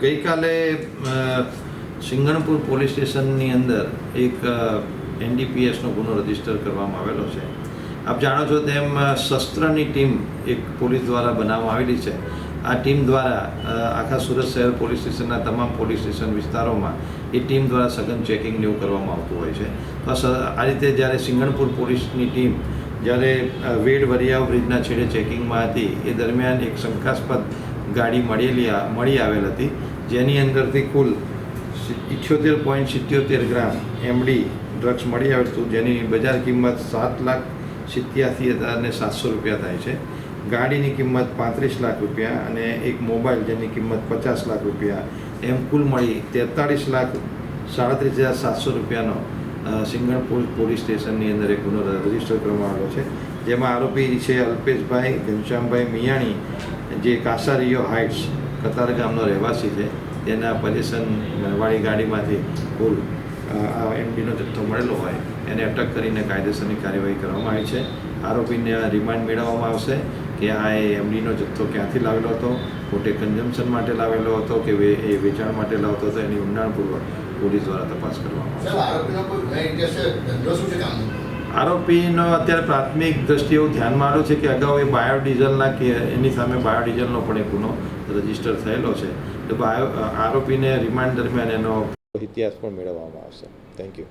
ગઈકાલે સિંગણપુર પોલીસ સ્ટેશનની અંદર એક એનડીપીએસનો ગુનો રજિસ્ટર કરવામાં આવેલો છે. આપ જાણો છો તેમ શસ્ત્રની ટીમ એક પોલીસ દ્વારા બનાવવામાં આવેલી છે. આ ટીમ દ્વારા આખા સુરત શહેર પોલીસ સ્ટેશનના તમામ પોલીસ સ્ટેશન વિસ્તારોમાં એ ટીમ દ્વારા સઘન ચેકિંગને એવું કરવામાં આવતું હોય છે. આ રીતે જ્યારે સિંગણપુર પોલીસની ટીમ જ્યારે વેડ વરિયાવ બ્રિજના છેડે ચેકિંગમાં હતી, એ દરમિયાન એક શંકાસ્પદ ગાડી મળેલી મળી આવેલ હતી, જેની અંદરથી કુલ ઇઠ્યોતેર પોઈન્ટ સિત્યોતેર ગ્રામ એમડી ડ્રગ્સ મળી આવેલ હતું, જેની બજાર કિંમત સાત લાખ સિત્યાસી હજાર અને સાતસો રૂપિયા થાય છે. ગાડીની કિંમત પાંત્રીસ લાખ રૂપિયા અને એક મોબાઈલ જેની કિંમત પચાસ લાખ રૂપિયા, એમ કુલ મળી તેતાળીસ લાખ સાડત્રીસ હજાર સાતસો રૂપિયાનો સિંગણપુર પોલીસ સ્ટેશનની અંદર એક ગુનો રજિસ્ટર કરવામાં આવ્યો છે. જેમાં આરોપી છે અલ્પેશભાઈ ઘનશ્યામભાઈ મિયાણી, જે કાસારીયો હાઇટ્સ કતાર ગામનો રહેવાસી છે. તેના વાળી ગાડીમાંથી કુલ આ એમડીનો જથ્થો મળેલો હોય, એને અટક કરીને કાયદેસરની કાર્યવાહી કરવામાં આવી છે. આરોપીને રિમાન્ડ મેળવવામાં આવશે કે આ એમડીનો જથ્થો ક્યાંથી લાવેલો હતો પોતે કન્ઝમ્પશન માટે લાવેલો હતો કે એ વેચાણ માટે લાવતો હતો, એની ઊંડાણપૂર્વક પોલીસ દ્વારા તપાસ કરવામાં આરોપીનો અત્યારે પ્રાથમિક દ્રષ્ટિએ એવું ધ્યાનમાં આવ્યું છે કે અગાઉ એ બાયોડીઝલના કે એની સામે બાયોડીઝલનો પણ એક ગુનો રજિસ્ટર થયેલો છે. તો બાયો આરોપીને રિમાન્ડ દરમિયાન એનો ઇતિહાસ પણ મેળવવામાં આવશે. Thank you